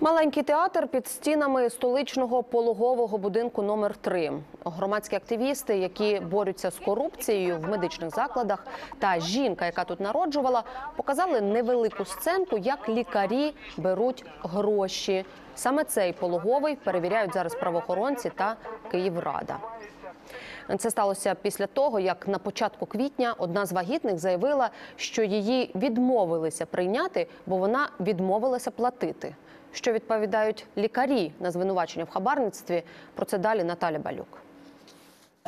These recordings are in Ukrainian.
Маленький театр під стінами столичного пологового будинку номер 3 Громадські активісти, які борються з корупцією в медичних закладах, та жінка, яка тут народжувала, показали невелику сценку, як лікарі беруть гроші. Саме цей пологовий перевіряють зараз правоохоронці та Київрада. Це сталося після того, як на початку квітня одна з вагітних заявила, що її відмовилися прийняти, бо вона відмовилася платити. Що відповідають лікарі на звинувачення в хабарництві? Про це далі Наталя Балюк.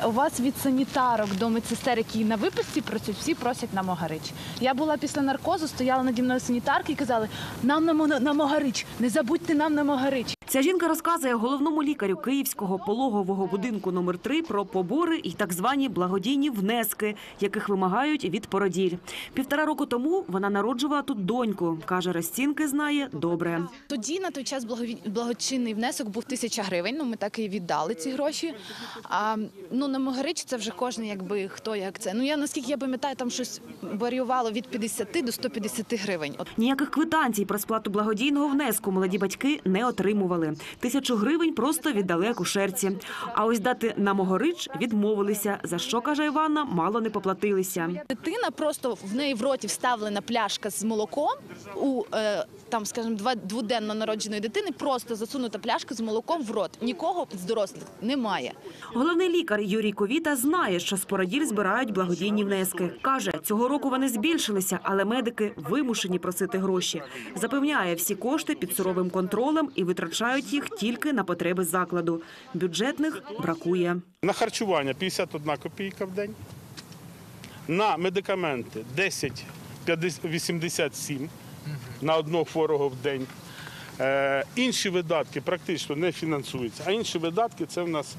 У вас від санітарок до медсестер, які на виписці працюють, всі просять на Могарич. Я була після наркозу, стояла наді мною санітарки і казали: нам на, на Могарич, не забудьте нам на Могарич. Ця жінка розказує головному лікарю Київського пологового будинку номер 3 про побори і так звані благодійні внески, яких вимагають від породіль. Півтора року тому вона народжувала тут доньку. каже, розцінки знає добре. Тоді на той час благочинний внесок був тисяча гривень. Ну ми так і віддали ці гроші. А ну на Могарич це вже кожен, якби хто як це. Ну я наскільки я пам'ятаю, там щось варіювало від 50 до 150 гривень. От Ніяких квитанцій про сплату благодійного внеску молоді батьки не отримували. Тисячу гривень просто віддали акушерці. А ось дати на Могорич відмовилися, за що, каже Іванна, мало не поплатилися. Дитина просто в неї в роті вставлена пляшка з молоком у е, там, скажімо, два дводенно народженої дитини. Просто засунута пляшка з молоком в рот. Нікого з дорослих немає. Головний лікар Юрій Ковіта знає, що з породіль збирають благодійні внески. Каже, цього року вони збільшилися, але медики вимушені просити гроші. Запевняє, всі кошти під суровим контролем і витрачають їх тільки на потреби закладу. Бюджетних бракує. На харчування 51 копійка в день. На медикаменти 10,87 на одного хворого в день. Е, інші видатки практично не фінансуються, а інші видатки це в нас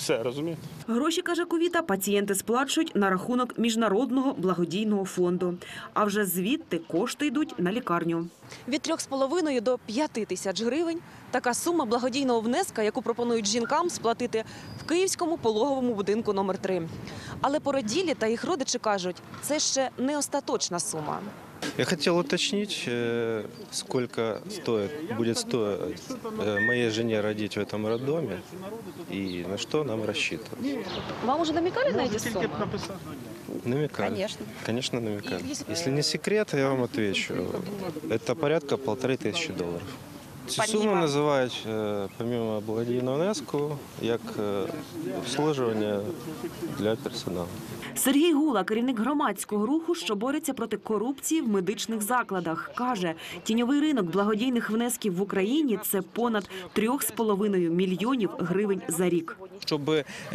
все, розумієте? Гроші, каже Ковіта, пацієнти сплачують на рахунок міжнародного благодійного фонду. А вже звідти кошти йдуть на лікарню. Від 3,5 до 5 тисяч гривень така сума благодійного внеска, яку пропонують жінкам сплатити в Київському пологовому будинку номер 3 Але породілі та їх родичі кажуть, це ще не остаточна сума. Я хотел уточнить, э, сколько стоит, будет стоить э, моей жене родить в этом роддоме и на что нам рассчитывать. Вам уже намікали на ці суми? Намекали. Конечно. Конечно, намекали. Если не секрет, я вам отвечу. Это порядка полторы тысячи долларов. Цю суму називають, е, помимо благодійного внеску, як е, обслуговування для персоналу. Сергій Гула, керівник громадського руху, що бореться проти корупції в медичних закладах, каже, тіньовий ринок благодійних внесків в Україні це понад 3,5 мільйонів гривень за рік. Щоб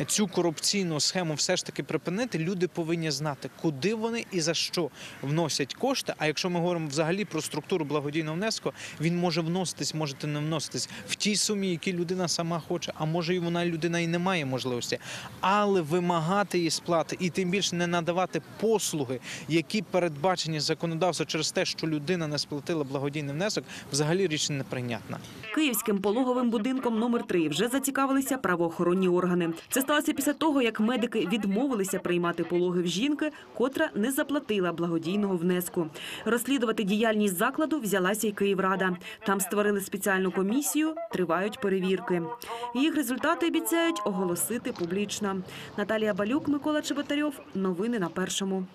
цю корупційну схему все ж таки припинити, люди повинні знати, куди вони і за що вносять кошти. А якщо ми говоримо взагалі про структуру благодійного внеску, він може вноситись, можете не вноситись в тій сумі, які людина сама хоче, а може і вона людина і не має можливості. Але вимагати її сплати і тим більше не надавати послуги, які передбачені законодавством через те, що людина не сплатила благодійний внесок, взагалі річ неприйнятна. Київським пологовим будинком номер 3 вже зацікавилися правоохоронні органи. Це сталося після того, як медики відмовилися приймати пологи в жінки, котра не заплатила благодійного внеску. Розслідувати діяльність закладу взялася й Київрада. Там створили спеціальну комісію, тривають перевірки. Їх результати обіцяють оголосити публічно. Наталія Балюк, Микола Чеботарьов. Новини на першому.